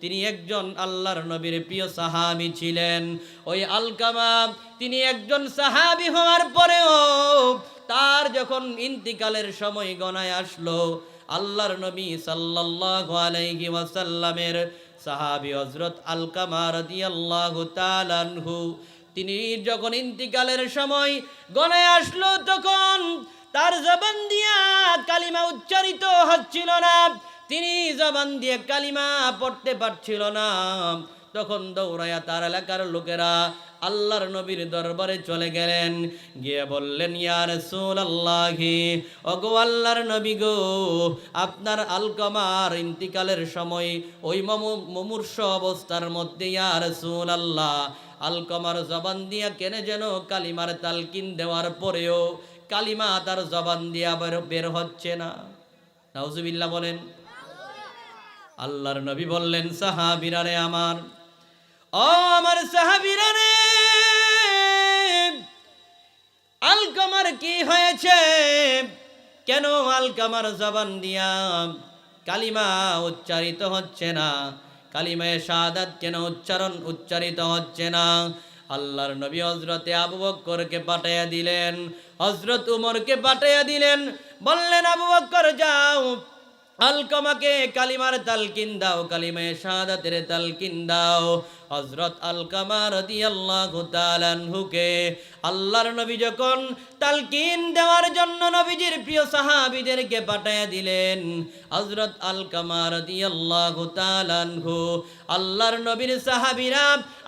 তিনি একজন আল্লাহর নবীর প্রিয় সাহাবী ছিলেন। ওই আলকামা তিনি একজন সাহাবী হওয়ার পরেও তার যখন ইন্তিকালের সময় গণায় আসলো, আল্লাহর নবী সাল্লাল্লাহু আলাইহি ওয়াসাল্লামের সাহাবী হযরত আলকামা রাদিয়াল্লাহু তাআলা আনহু, তিনি যখন ইন্তিকালের সময় গণায় আসলো, তখন তার জবান দিয়া কালিমা উচ্চারিত হচ্ছিল না। তিনি জবান দিয়ে কালিমা পড়তে পারছিল না। তখন দৌড়াইয়া তার এলাকার লোকেরা আল্লাহর নবীর দরবারে চলে গেলেন। গিয়ে বললেন ইয়ার সোল আল্লাহি ওগো আল্লাহর নবী গো, আপনার আলকমার ইন্তিকালের সময় ওই মমু- মুমূর্ষ অবস্থার মধ্যে ইয়ার সোল আল্লাহ আলকমার জবান দিয়া কেনে যেন কালিমার তালকিন দেওয়ার পরেও কালিমা তার জবান দিয়া বের বের হচ্ছে না। নাউজুবিল্লাহ বলেন, আল্লাহর নবী বললেন, সাহাবিরা রে আমার, ও আমার সাহাবিরা রে, আলকামার কি হয়েছে? কেন আলকামার জবান দিয়া কালিমা উচ্চারিত হচ্ছে না? কালিমায় শাহাদাত কেন উচ্চারণ উচ্চারিত হচ্ছে না? আল্লাহর নবী হজরতে আবু বক্করকে পাঠাইয়া দিলেন। হজরত উমরকে পাঠাইয়া দিলেন। বললেন, আবু বক্কর, যাও। আলকমাকে কালিমার তালকিন দাও, কালিমায় শাহাদাতের তালকিন দাও। আলকামা রাদিয়াল্লাহু তাআলা আনহুকে আল্লাহর নবী যখন তালকিন দেওয়ার জন্য নবীজির প্রিয় সাহাবীদেরকে পাঠায়া দিলেন, হযরত আলকামা রাদিয়াল্লাহু তাআলা আল্লাহর নবীর সাহাবীরা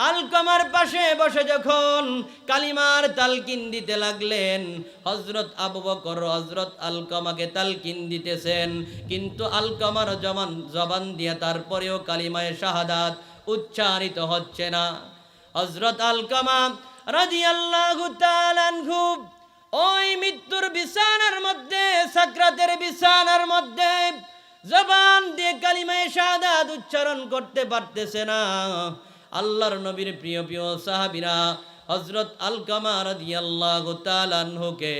আলকামার পাশে বসে যখন কালিমার তালকিন দিতে লাগলেন হজরত আবু বকর, হযরত আলকামাকে তালকিন দিতেছেন, কিন্তু আলকামার জবান জবান দিয়ে তারপরেও কালিমায় শাহাদাত উচ্চারিত হচ্ছে না। হযরত আলকামা রাদিয়াল্লাহু তাআলা আনহু ওই মৃত্যুর বিছানার মধ্যে, সাকরাতের বিছানার মধ্যে জবান দিয়ে কালিমায় শাহাদাত উচ্চারণ করতে পারতেছে না। আল্লাহর নবীর প্রিয় প্রিয় সাহাবীরা হযরত আলকামা রাদিয়াল্লাহু তাআলা আনহুকে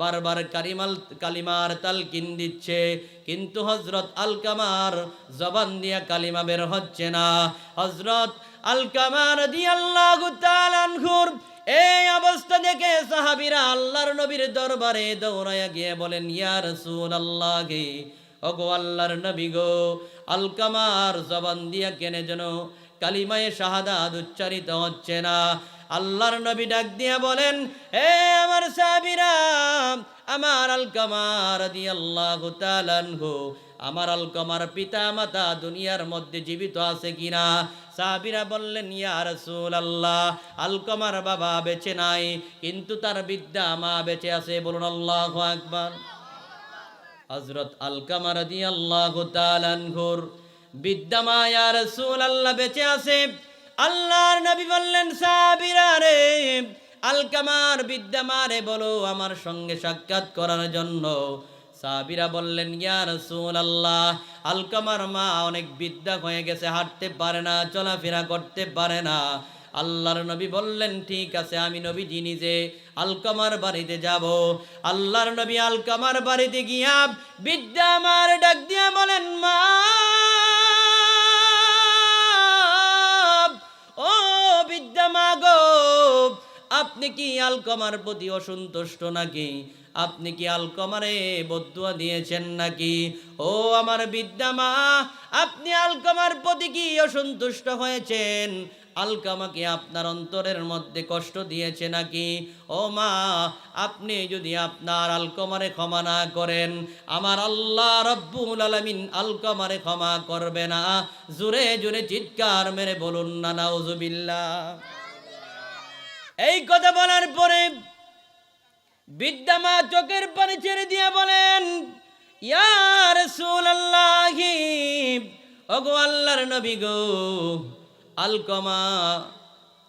বারবার কালিমাল, কালিমার তালকিন দিচ্ছে। কিন্তু হযরত আলকামার জবান দিয়া কালিমা বের হচ্ছে না। হযরত আলকামা রাদিয়াল্লাহু তাআলা আনহুর এই অবস্থা দেখে সাহাবিরা আল্লাহর নবীর দরবারে দৌড়াইয়া গিয়ে বলেন, ইয়া রাসূলুল্লাহ ওগো আল্লাহর নবী গো, আলকামার জবান দিয়া কেনে যেন কালিমায়ে শাহাদাত উচ্চারিত হচ্ছে না? আল্লাহর নবী ডাক দিয়া বলেন, এ আমার সাহাবীরা, আমার আলকামার তাআলা আনহু, আমার আলকামার পিতা মাতা দুনিয়ার মধ্যে জীবিত আছে কিনা? সাহাবীরা বললেন, ইয়া রাসূলুল্লাহ, আলকামার বাবা বেঁচে নাই, কিন্তু তার বিদ্যা মা বেঁচে আছে। বলুন, আল্লাহু আকবার। হযরত আলকামা রাদিয়াল্লাহু তাআলা আনহুর বিদ্যামা ইয়া আল্লাহ বেঁচে আছে। আল্লাহর নবী বললেন, সাহাবীরা রে, আলকামার বিদ্যামা রে বলো, আমার সঙ্গে সাক্ষাৎ করার জন্য। সাহাবীরা বললেন, ইয়া আল্লাহ আলকামার মা অনেক বিদ্যা হয়ে গেছে, হাঁটতে পারে না, চলাফেরা করতে পারে না। আল্লাহর নবী বললেন, ঠিক আছে, আমি নবীজি নিজে আলকামার বাড়িতে যাব। আল্লাহর নবী আলকামার বাড়িতে গিয়া বিদ্যা আমার ডাক দিয়া বলেন, মা বিদ্যা মা গো, আপনি কি আলকমার প্রতি অসন্তুষ্ট নাকি? আপনি কি আলকমারে বদুয়া দিয়েছেন নাকি? ও আমার বিদ্যা মা, আপনি আলকমার প্রতি কি অসন্তুষ্ট হয়েছেন? আলকামাকে আপনার অন্তরের মধ্যে কষ্ট দিয়েছে নাকি? ও মা, আপনি যদি আপনার আলকমারে ক্ষমা না করেন, আমার আল্লাহ রব্বুল আলামিন আলকমারে ক্ষমা করবে না। জুরে জুরে চিৎকার মেরে বলুন, না, নাউজুবিল্লাহ। এই কথা বলার পরে বিদ্যামা চোখের পানি ছেড়ে দিয়ে বলেন ইয়ার সুল্লাহি ওগো আল্লাহর নবী গো আলকমা,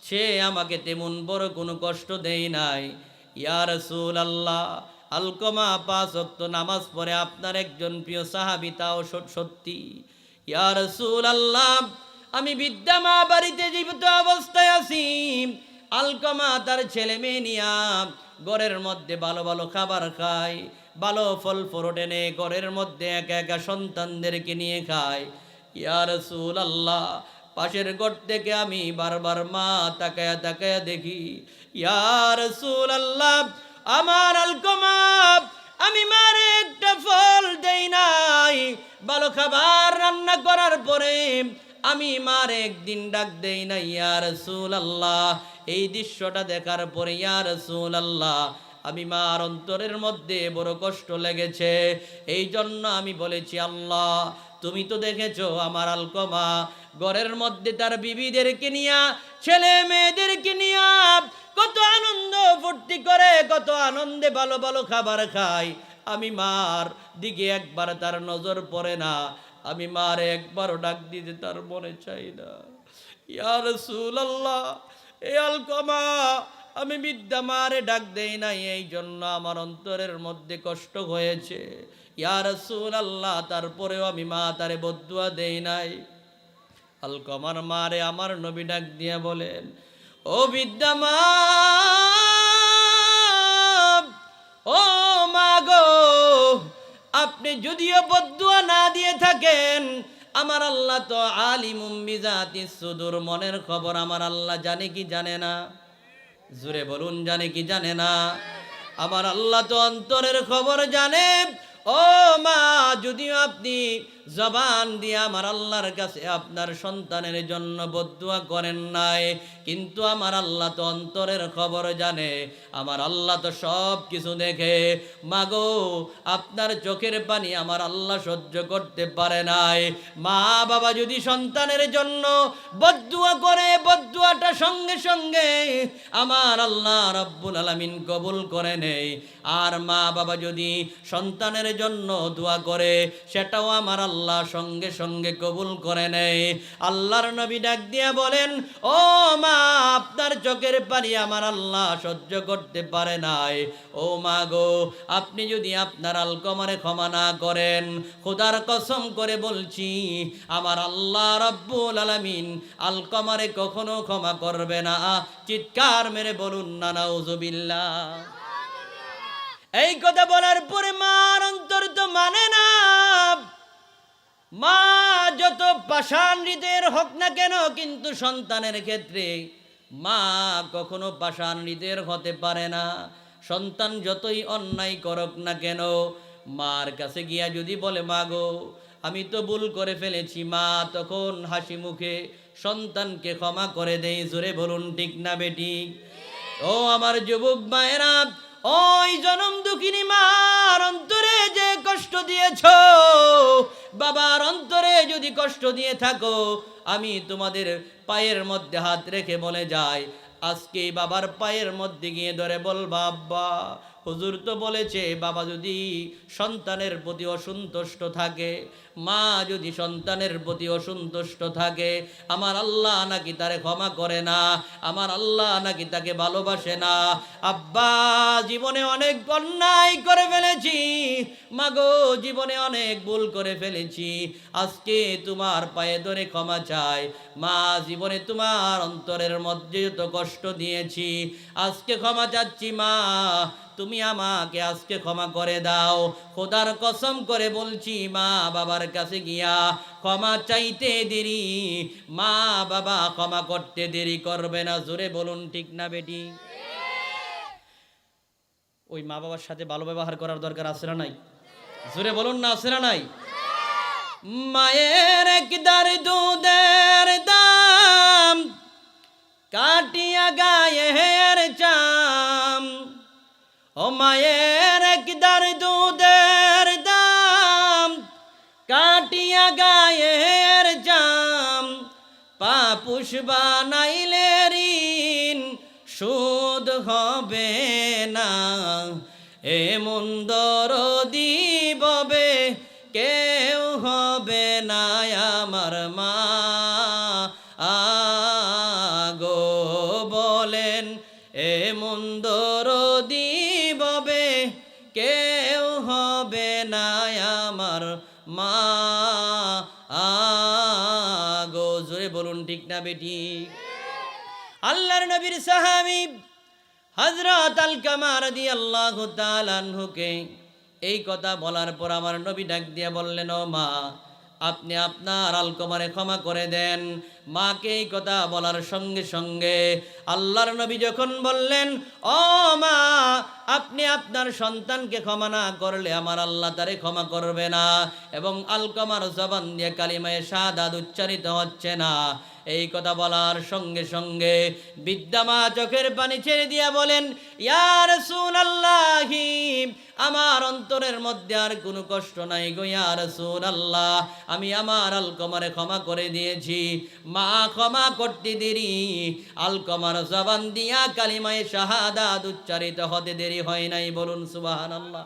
সে আমাকে তেমন বড় কোনো কষ্ট দেয় নাই। ইয়ার সুল আল্লাহ আলকমা পাঁচ অক্ত নামাজ পড়ে আপনার একজন প্রিয় সাহাবি তাও সত- সত্যি। ইয়ার সুল আল্লাহ আমি বিদ্যামা বাড়িতে জীবিত অবস্থায় আছি। আলকমা তার ছেলে মেয়ে নিয়া ঘরের মধ্যে ভালো ভালো খাবার খায়, ভালো ফল ফ্রুট এনে ঘরের মধ্যে একা একা সন্তানদেরকে নিয়ে খায়। ইয়া রসুল আল্লাহ পাশের ঘর থেকে আমি বারবার মা তাকায়া তাকায়া দেখি ইয়ার সুল আল্লাহ আমার আলকমা আমি মারে একটা ফল দেই নাই, ভালো খাবার রান্না করার পরে আমি মার একদিন ডাক দেই না ইয়া সুল আল্লাহ এই দৃশ্যটা দেখার পরে, ইয়া সুল আল্লাহ আমি মার অন্তরের মধ্যে বড় কষ্ট লেগেছে এই জন্য আমি বলেছি, আল্লাহ তুমি তো দেখেছ আমার আলকমা। ঘরের মধ্যে তার বিবিদেরকে নিয়া, ছেলে মেয়েদেরকে নিয়া কত আনন্দ ফুর্তি করে, কত আনন্দে ভালো ভালো খাবার খায়। আমি মার দিকে একবার তার নজর পড়ে না। আমি মার একবারও ডাক দিতে তার মনে চাই না। ইয়া রাসূলুল্লাহ, এ আলকমা, আমি বিদ্যা মারে ডাক দেই নাই এই জন্য আমার অন্তরের মধ্যে কষ্ট হয়েছে। ইয়া রাসূলুল্লাহ, তারপরেও আমি মা তারে বদুয়া দেই নাই। আলকমার মারে আমার নবী ডাক দিয়ে বলেন, ও বিদ্যা মা, ও মা গো, আপনি যদিও বদুয়া না দিয়ে থাকেন, আমার আল্লাহ তো আলিমুম বিজাতি সুদূর মনের খবর, আমার আল্লাহ জানে কি জানে না? জুড়ে বলুন, জানে কি জানে না? আমার আল্লাহ তো অন্তরের খবর জানে ও মা যদিও আপনি জবান দিয়ে আমার আল্লাহর কাছে আপনার সন্তানের জন্য বদুয়া করেন নাই। কিন্তু আমার আল্লাহ তো অন্তরের খবর জানে, আমার আল্লাহ তো সব কিছু দেখে। মাগো, আপনার চোখের পানি আমার আল্লাহ সহ্য করতে পারে নাই। মা বাবা যদি সন্তানের জন্য বদুয়া করে, বদুয়াটা সঙ্গে সঙ্গে আমার আল্লাহ রব্বুল আলামিন কবুল করে নেই আর মা বাবা যদি সন্তানের জন্য দোয়া করে, সেটাও আমার আল্লাহ সঙ্গে সঙ্গে কবুল করে নেই আল্লাহর নবী ডাক দিয়া বলেন, ও মা, আপনার চোখের পানি আমার আল্লাহ সহ্য করতে পারে নাই। ও মা গো, আপনি যদি আপনার আলকমারে ক্ষমা না করেন, খোদার কসম করে বলছি, আমার আল্লাহ রব্বুল আলামিন আলকমারে কখনো ক্ষমা করবে না। চিৎকার মেরে বলুন না নাউজুবিল্লাহ এই কথা বলার পরে মার অন্তর তো মানে না। মা, যত পাষাণ হৃদয়ের হোক না কেন, কিন্তু সন্তানের ক্ষেত্রে মা কখনো পাষাণ হৃদয়ের হতে পারে না। সন্তান যতই অন্যায় করক না কেন, মার কাছে গিয়া যদি বলে, মা গো, আমি তো ভুল করে ফেলেছি, মা, তখন হাসি মুখে সন্তানকে ক্ষমা করে দেই, জোরে বলুন, ঠিক না বেটি? ও আমার যুবক মায়েরা ওই জনম দুঃখিনী মার অন্তরে যে কষ্ট দিয়েছ, বাবার অন্তরে যদি কষ্ট দিয়ে থাকো, আমি তোমাদের পায়ের মধ্যে হাত রেখে বলে যাই। আজকে বাবার পায়ের মধ্যে গিয়ে ধরে বলবা, আব্বা হুজুর তো বলেছে, বাবা যদি সন্তানের প্রতি অসন্তুষ্ট থাকে, মা যদি সন্তানের প্রতি অসন্তুষ্ট থাকে, আমার আল্লাহ নাকি তারে ক্ষমা করে না, আমার আল্লাহ নাকি তাকে ভালোবাসে না। আব্বা, জীবনে অনেক অন্যায় করে ফেলেছি, মাগো, জীবনে অনেক ভুল করে ফেলেছি, আজকে তোমার পায়ে ধরে ক্ষমা চাই। মা, জীবনে তোমার অন্তরের মধ্যে যত কষ্ট দিয়েছি, আজকে ক্ষমা চাচ্ছি মা তুমি আমাকে আজকে ক্ষমা করে দাও। খোদার কসম করে বলছি, মা বাবার কাছে গিয়া ক্ষমা চাইতে দেরি। মা বাবা ক্ষমা করতে দেরি করবে না। জোরে বলুন, ঠিক না বেটি? ওই মা বাবার সাথে ভালো ব্যবহার করার দরকার আছে না নাই? জোরে বলুন না, আছে না নাই? মায়ের হবে না। এ মন্দর দিববে, কেউ হবে না আমার মা। আগো বলেন, এ মন্দর দিববে, কেউ হবে না আমার মা। আগো, জোরে বলুন, ঠিক না বেটি? আল্লাহর নবীর সাহাবি হজরত আল কামার দি আল্লাহ তালানহুকে এই কথা বলার পর আমার নবী ডাক দিয়ে বললেন, ও মা, আপনি আপনার আলকমারে ক্ষমা করে দেন। মাকে এই কথা বলার সঙ্গে সঙ্গে আল্লাহর নবী যখন বললেন, ও মা, আপনি আপনার সন্তানকে ক্ষমা না করলে আমার আল্লাহ তারে ক্ষমা করবে না এবং আলকমার জবান দিয়ে কালিমায় সাদাদ উচ্চারিত হচ্ছে না। এই কথা বলার সঙ্গে সঙ্গে বিদ্যামা চোখের পানি ছেড়ে দিয়া বলেন ইয়ার সুন আল্লাহি আমার অন্তরের মধ্যে আর কোনো কষ্ট নাই গো ইয়ার আল্লাহ আমি আমার আলকমারে ক্ষমা করে দিয়েছি। মা ক্ষমা করতে দেরি। আলকমার জবান দিয়া কালিমায় শাহাদাত উচ্চারিত হতে দেরি হয় নাই। বলুন সুবাহান আল্লাহ